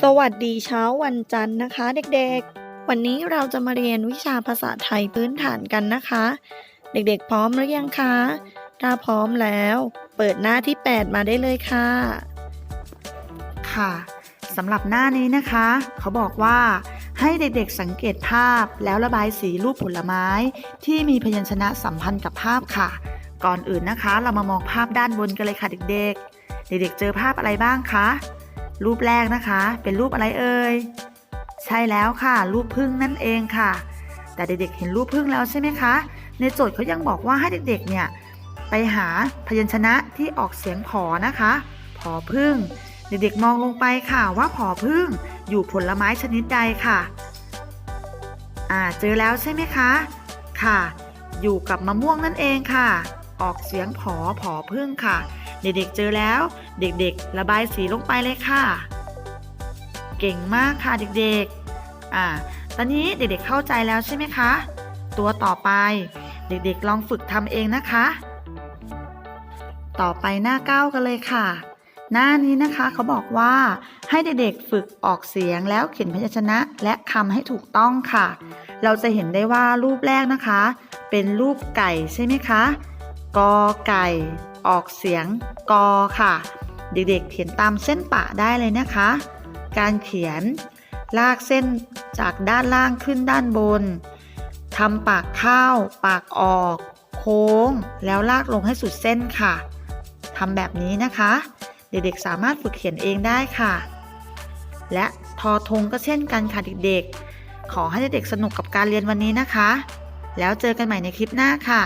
สวัสดีเช้าวันจันทร์นะคะเด็กๆ วันนี้เราจะมาเรียนวิชาภาษาไทยพื้นฐานกันนะคะ เด็กๆ พร้อมหรือยังคะ ถ้าพร้อมแล้ว เปิดหน้าที่ 8 มาได้เลยค่ะ ค่ะสำหรับหน้านี้นะคะ เขาบอกว่าให้เด็กๆสังเกตภาพแล้วระบายสีรูปผลไม้ ที่มีพยัญชนะสัมพันธ์กับภาพค่ะ ก่อนอื่นนะคะ เรามามองภาพด้านบนกันเลยค่ะเด็กๆ เด็กๆ เจอภาพอะไรบ้างคะ รูปแรกนะคะ เป็นรูปอะไรเอ่ย ใช่แล้วค่ะ รูปพึ่งนั่นเองค่ะ แต่เด็กๆเห็นรูปพึ่งแล้วใช่ไหมคะ ในโจทย์เขายังบอกว่าให้เด็กๆเนี่ยไปหาพยัญชนะที่ออกเสียงผอนะคะผอพึ่ง เด็กๆมองลงไปค่ะว่าผอพึ่งอยู่ผลไม้ชนิดใดค่ะ อ่าเจอแล้วใช่ไหมคะ ค่ะ อยู่กับมะม่วงนั่นเองค่ะ ออกเสียงผอผอพึ่งค่ะ เด็กๆเจอแล้ว เด็กๆ ระบายสีลงไปเลยค่ะ เก่งมากค่ะเด็กๆ อ่า ตอนนี้เด็กๆเข้าใจแล้วใช่ไหมคะ ตัวต่อไป เด็กๆลองฝึกทำเองนะคะ ต่อไปหน้าเก้ากันเลยค่ะ หน้านี้นะคะเขาบอกว่าให้เด็กๆฝึกออกเสียงแล้วเขียนพยัญชนะและคำให้ถูกต้องค่ะ เราจะเห็นได้ว่ารูปแรกนะคะ เป็นรูปไก่ใช่ไหมคะกอไก่ ออกเสียงกอค่ะ เด็กๆเขียนตามเส้นปะได้เลยนะคะ การเขียนลากเส้นจากด้านล่างขึ้นด้านบนทำปากเข้าปากออก โค้ง แล้วลากลงให้สุดเส้นค่ะทำแบบนี้นะคะ เด็กๆสามารถฝึกเขียนเองได้ค่ะ และทอทงก็เช่นกันค่ะเด็กๆ ขอให้เด็กๆสนุกกับการเรียนวันนี้นะคะ แล้วเจอกันใหม่ในคลิปหน้าค่ะ